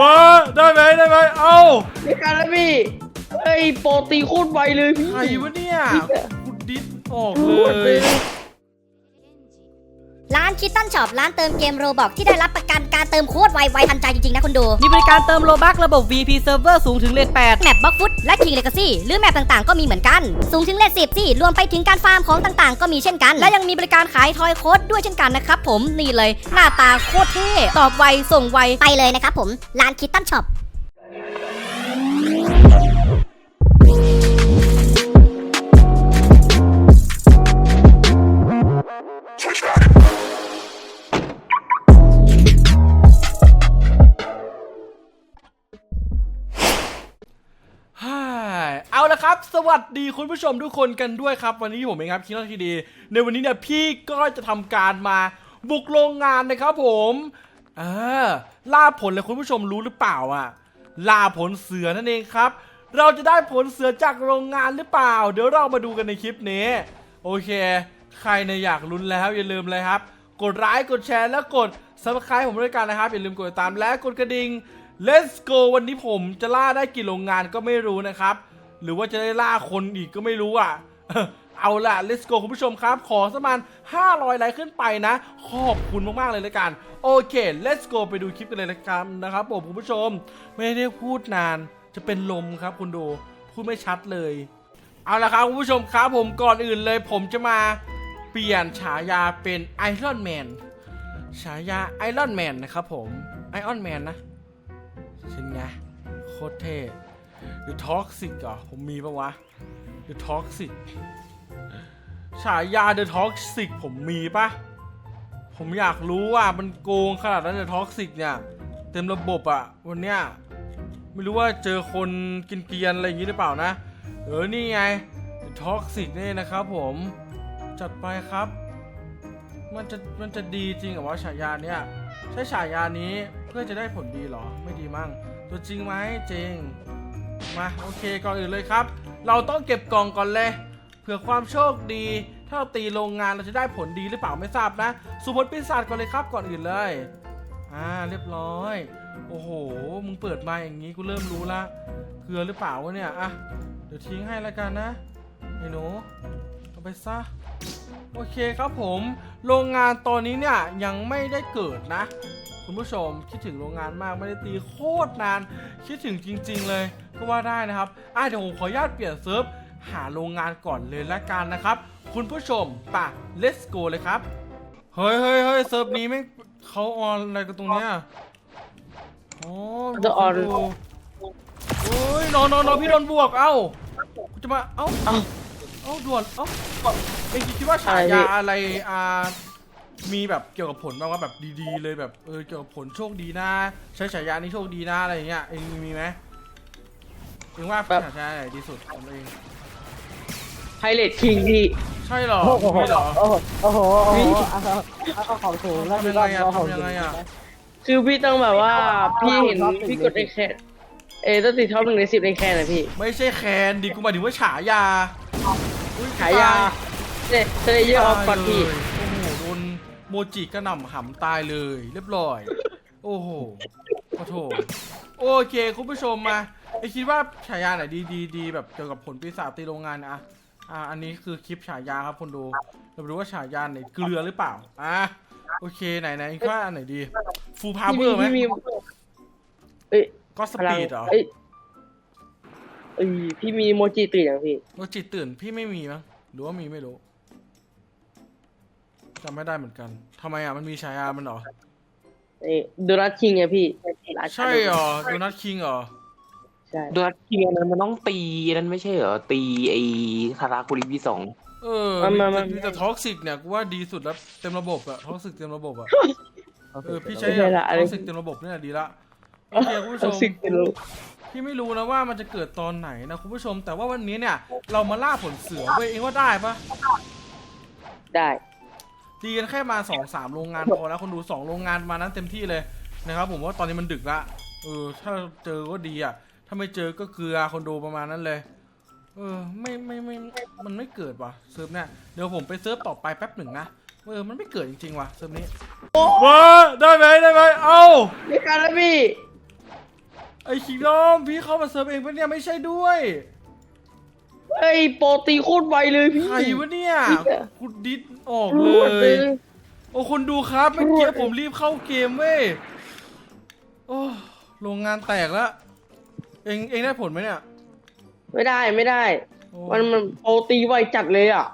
ว้าได้ไหมได้ไหมเอ้าไม่กันแล้วพี่เฮ้ยโปรตีโคตรไวเลยพี่ ใครวะเนี่ยพี่อะกูดิสออกโอ้เลยย ร้านคิตตันช็อปร้านเติมเกมโรบอกที่ได้รับประกันการเติมโคตรไวไวทันใจจริงๆนะคุณดู มีบริการเติมโลบักระบบ VP Server สูงถึงเลท8แมปบล็อกฟุตและคิงเลกาซี่หรือแมปต่างๆก็มีเหมือนกัน สูงถึงเลทสิบสี่รวมไปถึงการฟาร์มของต่างๆ ก็มีเช่นกัน และยังมีบริการขายทอยโค้ดด้วยเช่นกันนะครับผมนี่เลยหน้าตาโคตรเท่ตอบไวส่งไวไปเลยนะครับผมร้านคิตตันช็อป วัสดีคุณผู้ชมทุกคนกันด้วยครับ วันนี้ผมเองครับคิดว่าทีดี ในวันนี้เนี่ยพี่ก็จะทำการมาบุกโรงงานนะครับผมเออล่าผลเลยคุณผู้ชมรู้หรือเปล่าอะล่าผลเสือนั่นเองครับ เราจะได้ผลเสือจากโรงงานหรือเปล่า เดี๋ยวเรามาดูกันในคลิปนี้ โอเค ใครเนี่ยอยากลุ้นแล้วอย่าลืมเลยครับ กดไลค์กดแชร์แล้วกด subscribe ผมด้วยกันนะครับอย่าลืมกดติดตามและกดกระดิ่ง Let's go วันนี้ผมจะล่าได้กี่โรงงานก็ไม่รู้นะครับ หรือว่าจะได้ล่าคนอีกก็ไม่รู้อะเอาล่ะ let's go คุณผู้ชมครับ ขอสมาน500 ไลค์ขึ้นไปนะ ขอบคุณมากๆเลยละกัน โอเค let's go ไปดูคลิปกันเลยละกันนะครับผมคุณผู้ชม ไม่ได้พูดนานจะเป็นลมครับคุณดู พูดไม่ชัดเลย เอาละครับคุณผู้ชมครับผมก่อนอื่นเลย ผมจะมาเปลี่ยนฉายาเป็นไอรอนแมนฉายาไอรอนแมนนะครับผมไอออนแมนนะใช่ไงโคตรเท่ The Toxic เหรอผมมีปะวะ The Toxic ฉายา The Toxic ผมมีปะผมอยากรู้ว่ามันโกงขนาดนั้น The Toxic เนี่ย เต็มระบบอะวันเนี้ยไม่รู้ว่าเจอคนกินเกียนอะไรอย่างงี้หรือเปล่านะ เออนี่ไง The Toxic นี่นะครับผมจัดไปครับ มันจะมันจะดีจริงเหรอวะฉายาเนี้ยใช้ฉายานี้เพื่อจะได้ผลดีเหรอ ไม่ดีมั่ง ตัวจริงไหมจริง มาโอเคก่อนอื่นเลยครับ เราต้องเก็บกล่องก่อนเลยเผื่อความโชคดี ถ้าเราตีโรงงานเราจะได้ผลดีหรือเปล่าไม่ทราบนะสุพลปีศาจก่อนเลยครับก่อนอื่นเลยอ่าเรียบร้อย โอ้โห มึงเปิดมาอย่างนี้กูเริ่มรู้ละเกลือหรือเปล่าวะเนี่ยอะเดี๋ยวทิ้งให้แล้วกันนะไอ้หนูเอาไปซะ โอเคครับผม โรงงานตอนนี้เนี่ยยังไม่ได้เกิดนะ คุณผู้ชมคิดถึงโรงงานมากไม่ได้ตีโคตรนาน คิดถึงจริง ๆ เลยก็ว่าได้นะครับอะเดี๋ยวผมขออนุญาตเปลี่ยนเซิร์ฟหาโรงงานก่อนเลยละกันนะครับ คุณผู้ชมป่ะ let's go เลยครับ เฮ้ยเฮ้ยเฮ้ยเซิร์ฟนี้ไม่งเขาออนอะไรกันตรงเนี้ยอ๋อจะออนดูโอ้ยนอนนอนนอนพี่โดนบวกเอ้ากูจะมาเอ้าเอ้าเอ้าด่วนเอ้าเอ็งคิดว่าฉายาอะไรอ่ามีแบบเกี่ยวกับผลบ้างว่าแบบดีๆ เลยแบบเออเกี่ยวกับผลโชคดีนะ ใช้ฉายานี้โชคดีนะอะไรอย่างเงี้ยเอ็งมีไหมเอ็งว่าแบบฉายาไหนดีสุดของตัวเองไฮเลดคิงพี่ใช่เหรอไม่เหรอโอ้โหโอ้โหโอ้โหพี่เอาเอาเอาของสูงแล้วทำยังไงอะเอาของทำยังไงอะคือพี่ต้องแบบว่าพี่เห็นพี่กดในแคนเอต้องติดท็อปหนึ่งในสิบในแคนนะพี่ ไม่ใช่แคนดิกูหมายถึงว่าฉายา อุ๊ฉายาเนี่ยเซเลเยอร์ออฟกอดพี่โอ้โหโดนโมจิกระหน่ำหำตายเลย เรียบร้อย โอ้โหขอโทษโอเค คุณผู้ชมมาไอคิดว่าฉายาไหนดีดีดีแบบเกี่ยวกับผลปีศาจตีโรงงานอะอะอันนี้คือคลิปฉายาครับคนดูเราไปดูว่าฉายาไหนเกลือหรือเปล่า อะ โอเคไหนไหนคิดว่าอันไหนดี ฟูพาวพี่เวอมีร์ไหมพี่มีเอ้ยก็สพลังปีดเหรอ เอ้ยเอ้ยพี่มีโมจิตื่นยังพี่ โมจิตื่นพี่ไม่มีมั้งหรือว่ามีไม่รู้จำไม่ได้เหมือนกันทำไมอะมันมีฉายามันเหรอเอ้โดนัทคิงไงพี่ราชาใช่เหรอโดนัทคิงเหรอใช่โดนัทเทียนั้นมันต้องตีนั่นไม่ใช่เหรอ ตีไอ้คาราคุริบีสองเออมันมันมันแต่แต่ท็อกซิกเนี่ยกูว่าดีสุดแล้วเต็มระบบอะท็อกซิกเต็มระบบอะเออพี่ใช้ไม่ใช่ละอะไรท็อกซิกเต็มระบบเนี่ยดีละโอเคคุณผู้ชเอามสิเป็นรู้ พี่ไม่รู้นะว่ามันจะเกิดตอนไหนนะคุณผู้ชม แต่ว่าวันนี้เนี่ย เรามาล่าผลเสือเว้ยเองว่าได้ปะได้ ดีกันแค่มาสองสามโรงงานพอแล้วคนดูสองโรงงานมานั้นเต็มที่เลยนะครับ ผมว่าตอนนี้มันดึกละเออถ้าเจอก็ดีอะถ้าไม่เจอก็เกลือคนดูประมาณนั้นเลย เออไม่ไม่ไม่มันไม่เกิดว่ะเซิร์ฟเนี่ยเดี๋ยวผมไปเซิร์ฟต่อไปแป๊บหนึ่งนะเออมันไม่เกิดจริงๆว่ะเซิร์ฟนี้ว้าได้ไหมได้ไหมเอ้าไม่กันแล้วพี่ ไอ้คิงดอมพี่เข้ามาเซิร์ฟเองปะเนี่ยไม่ใช่ด้วยไอ้โปรตีโคตรไวเลยพี่ ใครวะเนี่ยพี่อะ คุณดิสออกรเลวดเลย ย โอ้คนดูครับเมื่อกี้รวดเลย ผมรีบเข้าเกมเว้ยโอ้โรงงานแตกแล้วเองเองได้ผลไหมเนี่ยไม่ได้ไม่ได้ โอ้ มันมันโปรตีไวจัดเลยอะ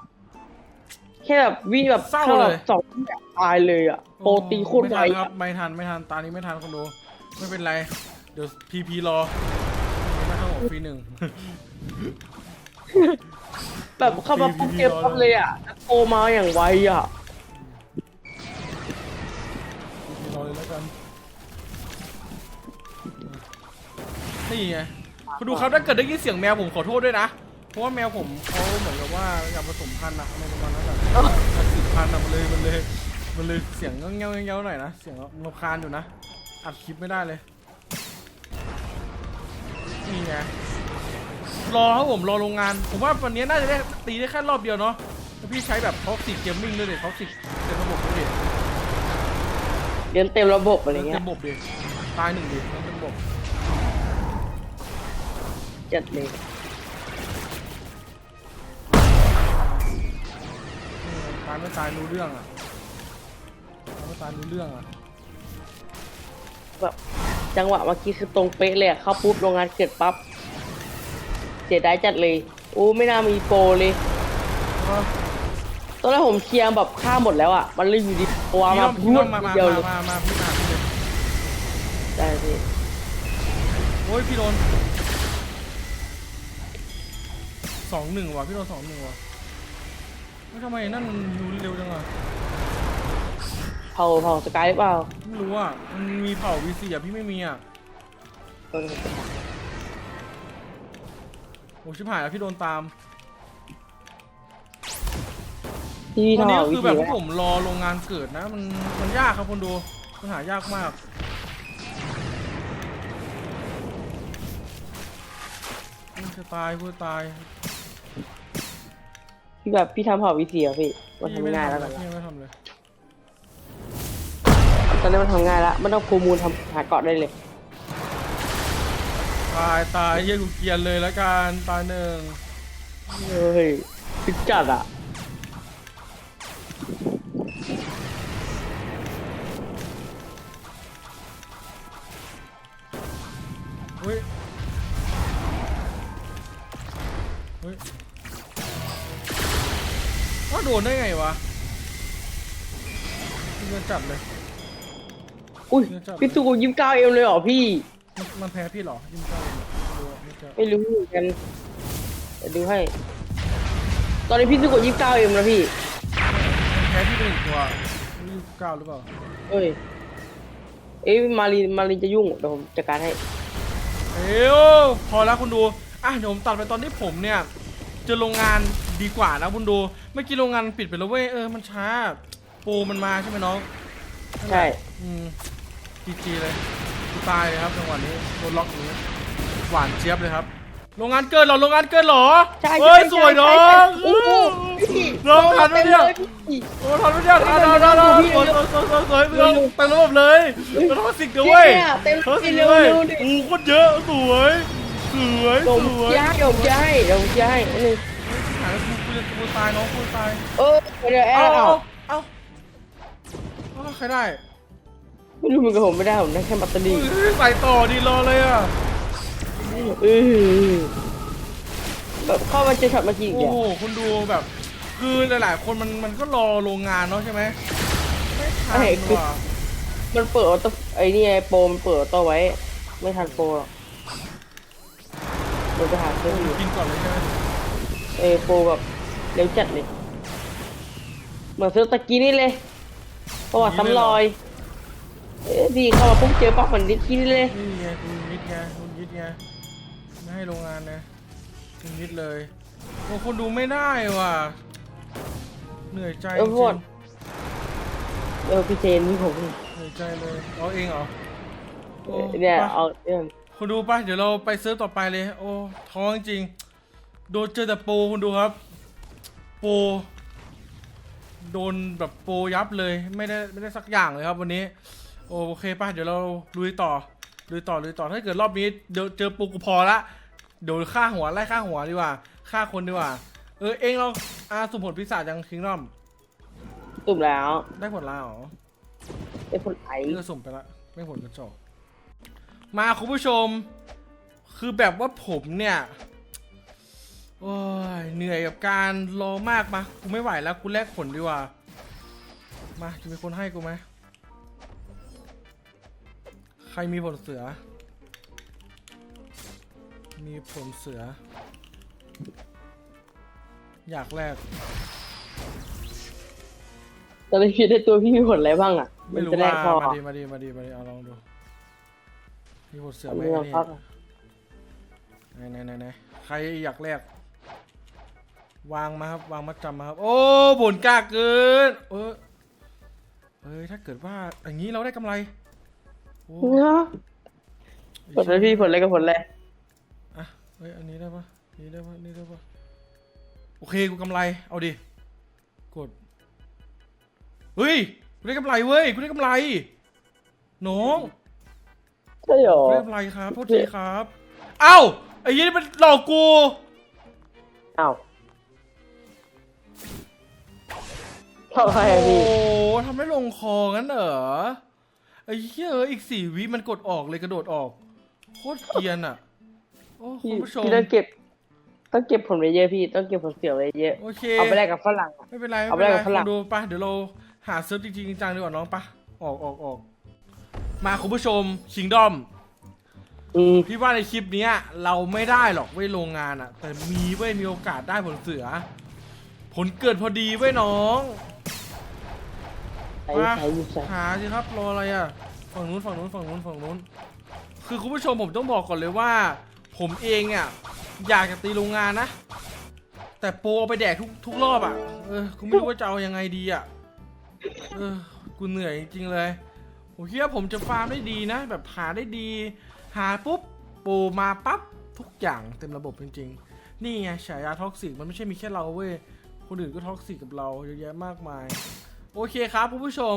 แค่แบบวิแบบเศร้าแค่เลแบบยสองวิอะตายเลยอะ โปรตีโคตรไวไม่ทันครัอะบไม่ทันไม่ทันตานี้ไม่ทันคนดูไม่เป็นไร เดี๋ยวพีพีรอไม่เข้าหัวฟรีหนึ่ง แบบเข้ามาปุ๊บเจอปั๊บเลยอะแล้วโตมาอย่างไวอะพีพีรอเลยแล้วกัน นี่ไงคุณดูครับถ้าเกิดได้ยินเสียงแมวผมขอโทษด้วยนะ เพราะว่าแมวผมเขาเหมือนกับว่าอยากผสมพันธุ์อะอะไรประมาณนั้นแหละอยากสืบพันธุ์อะมันเลยมันเลย มันเลยเสียงเงี้ยวๆเงี้ยวๆหน่อยนะ เสียงรำคาญอยู่นะ อัดคลิปไม่ได้เลยนี่ ไงรอครับผมรอโรงงาน ผมว่าวันนี้น่าจะได้ตีได้แค่รอบเดียวเนาะแล้วพี่ใช้แบบท็อกซิกเกมมิ่งด้วยดิท็อกซิกเต็มระบบด้วยดิเรียนเต็มระบบอะไรเต็เงี้ยมระบบดิตายหนึ่งดิเต็มระบบจัดเลยนี่ไงตายไม่ตายรู้เรื่องอะตายไม่ตายรู้เรื่องอะแบบ จังหวะเมื่อกี้คือตรงเป๊ะเลยอะเข้าปุ๊บโรงงานเกิดปั๊บเสียดายจัดเลยโอ้ไม่น่ามีโปรเลยก็ตอนแรกผมเคลียร์แบบฆ่าหมดแล้วอะ มันเลยอยู่ดีตัวพี่มาต้องพพี่รวต้ดองมามาเดียวเลยมามาพี่มาพี่เลยได้พี่โอ้ยพี่โดนสองหนึ่งว่ะพี่โดนสองหนึ่งว่ะไม่ทำไมนั่นมันรู้เร็วจังอะ เผาเผาสกายหรือเปล่าไม่รู้อะมันมีเผ่า V4 อะพี่ไม่มีอะโอ้ชิบหายแล้วพี่โดนตามพี่วันทำนี้เผาก็วิคือธีแบบพวไว้กผมรอโรงงานเกิดนะ มันมันยากครับคนดูมันหายากมาก มันจะตายพูดตายพี่แบบพี่ทำเผาวิธีอะพี่มันพี่ไม่ทำง่ายทำแล้วเลตอยนนี้พี่ไม่ทำเลย ตอนนี้มันทำง่ายแล้วมันต้องฟูลมูลทำหาเกาะได้เลย ตายตายเฮียกูเกลียนเลยละกันตายหนึ่งเฮ้ยพิจัดอะเฮ้ยเฮ้ยว่าโดนได้ไงวะพี่จะจับเลย อุ้ยเดี๋ยวจับพี่ตูยิ้มก้าวเอวเลยเหรอพี่มันมันแพ้พี่เหรอยิ้มเจ้าเลยไม่รู้อะไม่เจอไม่รู้เหมือนกันเดี๋ยวดูให้ ตอนนี้พี่ตูกดยิ้มก้าวเอวนะพี่มันแพ้พี่ไปหนึ่งตัวไม่รู้เก้าหรือเปล่าเอ้ยเอ้ยมารีมารีจะยุ่งเดี๋ยวผมจัดการให้เอ้วพอแล้วคุณดูอะเดี๋ยวผมตัดไปตอนที่ผมเนี่ยเจอโรงงานดีกว่านะคุณดูเมื่อกี้โรงงานมันปิดไปแล้วเว้ยเออมันช้าโปรมันมาใช่ไหมน้องใช่อืม จีจีเลยกูตายเลยครับจังหวะนี้โดนล็อกอย่างนี้หวานเจี๊ยบเลยครับโรงงานเกินเหรอโรงงานเกินเหรอใช่เฮ้ยใช่สวยน้อใช่งโอ้โหพี่น้องทันไหมเนี่ยพี่ โอ้ทันไหมเนี่ยทันทันทันทันสวยสวยสวยสวยสวยเต็มเต็มระบบเลยแล้วต้องมาสิกเดี๋ยวเว้ยเนี่ยเต็มเฮ้ยสิเร็วเว้ยเร็วดิ โอ้โคตรเยอะสวยสวยเดี๋ยวสผมวยจะให้เดี๋ยวผมจะให้เดี๋ยวผมจะให้อันนึงหายกูกูจะกูตายน้องกูตาย เออเดี๋ยวแอเอาร์เอาเอาเอาเอาใครได้ ไม่รู้เหมือนกับผมไม่ได้ผมได้แค่แบตเตอรี่เฮ้ยใส่ต่อดีรอเลยอะเออแบบเข้ามาเจอช็อตเมื่อกี้อีกโอ้เนี่ยโหคุณดูแบบ คือหลายๆ คนมันมันก็รอโรงงานเนาะใช่ไหมไม่ทันว่ะมันเปิดออโต้ไอ้นี่ไงโปรมันเปิดออโต้ไว้ ไม่ทันโปรหรอกเดี๋ยวไปหาซื้ออยู่กินก่อนเลยใช่ไหมเออโปรแบบเร็วจัดเลยเหมือนซื้อตะกี้นี่เลยประวัติซ้ำรอย เอ้ยดีเข้ามาปุ๊บเจอปั๊บเหมือนดิกี้นี่เลย นี่ไงคุณยิดไงคุณยิดไงไม่ให้โรงงานนะคุณยิดเลยโอ้คนดูไม่ได้ว่ะ เหนื่อยใจจเออริพวกงเออพี่เจนนี่ผม เหนื่อยใจเลยเอาเองเหรอโอ้เนี่ยไป เอาเนี่ยคุณดูไปเดี๋ยวเราไปเซิร์ฟต่อไปเลย โอ้ ท้องจริง โดนเจอแต่โปรคุณดูครับ โปรโดนแบบโปรยับเลย ไม่ได้ไม่ได้สักอย่างเลยครับวันนี้ โอเคป่ะเดี๋ยวเราลุยต่อลุยต่อลุยต่อถ้าเกิดรอบนี้เดี๋ยวเจอปูกูพอละเดี๋ยวฆ่าหัวไล่ฆ่าหัวดีกว่าฆ่าคนดีกว่า เออเองเราอาสุ่มผลพิศาจยังคิงดอมตุ่มแล้วได้ผลแล้วเหรอไอ้คนไอเลือกสุ่มไปละไม่ผลกระจอกมาคุณผู้ชม คือแบบว่าผมเนี่ยโอ้ยเหนื่อยกับการรอมากมากูไม่ไหวแล้วกูแลกผลดีกว่า มาจะมีคนให้กูไหม ใครมีผลเสือ มีผลเสือ อยากแลกตอนนี้พี่ได้ตัวพี่มีผลอะไรบ้างอะไม่รู้นจะด้ว่าพอมาดีมาดีมาดีมาดีเอาลองดู มีผลเสือไหมไม่เอานี่ครับไหนไหนไหนไหนใครอยากแลกวางมาครับ วางมัดจำมาครับ โอ้ผลกล้าเกิน เออเอ้ยถ้าเกิดว่าอย่างนี้เราได้กำไร โอ้เนาะผลอะไรพี่ผลอะไรกับผลอะไรอะเฮ้ยอันนี้ได้ปะอันนี้ได้ปะอันนี้ได้ปะโอเคกูกำไร เอาดิ กด เฮ้ย กูได้กำไรเว้ย กูได้กำไร น้อง ใช่หรอกูได้กำไรครับโทษทีครับ เอ้า ไอ้ยี่นี่มันหลอกกูอ้าวเท่าไหร่โอ้อะพี่ทำให้ลงคองั้นเหรอ ไอ้เหี้ยเอะอีกสี่วิมันกดออกเลยกระโดดออก โคตรเกรียนอะ โอ้คุพี่ณผู้ชม พี่ต้องเก็บ ต้องเก็บผลไว้เยอะพี่ต้องเก็บผลเสียไว้เยอะโอเค เอาไปแลกกับฝรั่งอะไม่เป็นไรเอาไม่ไปเป็นไรกับฝรั่งลองดูปะเดี๋ยวเราหาเซิร์ฟจริงๆจังๆดีกว่าน้องปะออกออกออกมาคุณผู้ชมชิงดอม อืมพี่ว่าในคลิปเนี้ย เราไม่ได้หรอกเว้ยโรงงานอะแต่มีเว้ยมีโอกาสได้ผลเสือ ผลเกิดพอดีเว้ยน้อง ใส่มาใส่อยู่ใส่หาสิครับรออะไรอะฝั่งนู้นฝั่งนู้นฝั่งนู้นฝั่งนู้น คือคุณผู้ชมผมต้องบอกก่อนเลยว่า ผมเองอะอยากจะตีโรงงานนะ แต่โปรเอาไปแดกทุกทุกรอบอะเออกูไม่รู้ว่าจะเอายังไงดีอะเออกูเหนื่อยจริงๆเลยผมคิดว่าผมจะฟาร์มได้ดีนะ แบบหาได้ดี หาปุ๊บโปรมาปั๊บทุกอย่างเต็มระบบจริงๆ นี่ไงฉายาท็อกซิกมันไม่ใช่มีแค่เราเว้ยคนอื่นก็ท็อกซิกกับเราเยอะแยะมากมาย โอเคครับคุณผู้ชม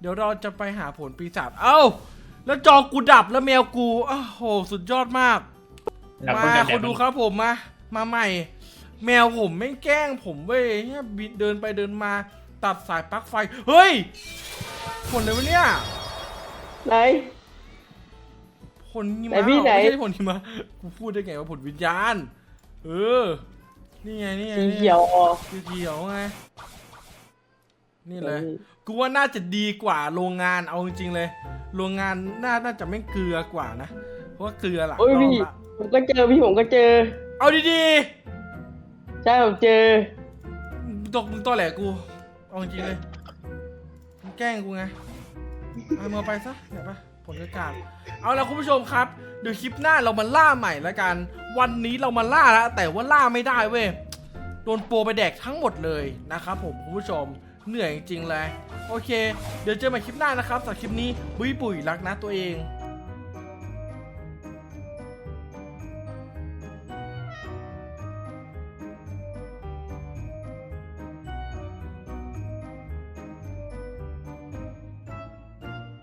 เดี๋ยวเราจะไปหาผลปีศาจเอ้า แล้วจอกูดับแล้วแมวกูอ้าวโหสุดยอดมาก มาคนดูครับผมมา มาใหม่ แมวผมไม่งแกล้งผมเว้ยเนี่ยบินเดินไปเดินมา ตัดสายปลั๊กไฟ เฮ้ยผลเลยวะเนี่ยไหนผลหิไหนมะพี่ไหนไม่ใช่ผลหิมะกูพูดได้ไงว่าผลวิญญาณ เออ นี่ไงนี่ไงสีนี่ไงเขียวอ๋อสีเขียวไง นี่เลย กูว่าน่าจะดีกว่าโรงงานเอาจริงๆเลย โรงงานน่าน่าจะไม่เกลือกว่านะ เพราะว่าเกลือหลังโอ้ยรอบพี่ละผมก็เจอพี่ผมก็เจอ เอาดีใช่ผมเจอๆมึงตกมึงตอแหลกูเอาจริงๆเลยมึงแกล้งกูไงเอามาไปซะเดี๋ยวปะผลกระกาศเอาละคุณผู้ชมครับเดี๋ยวคลิปหน้าเรามาล่าใหม่แล้วกัน วันนี้เรามาล่าแล้วแต่ว่าล่าไม่ได้เว้ย โดนโปรไปแดกทั้งหมดเลยนะครับผมคุณผู้ชม เหนื่อยจริงๆเลย โอเค เดี๋ยวเจอกันใหม่คลิปหน้านะครับสำหรับคลิปนี้บุยบุยรักนะตัวเอง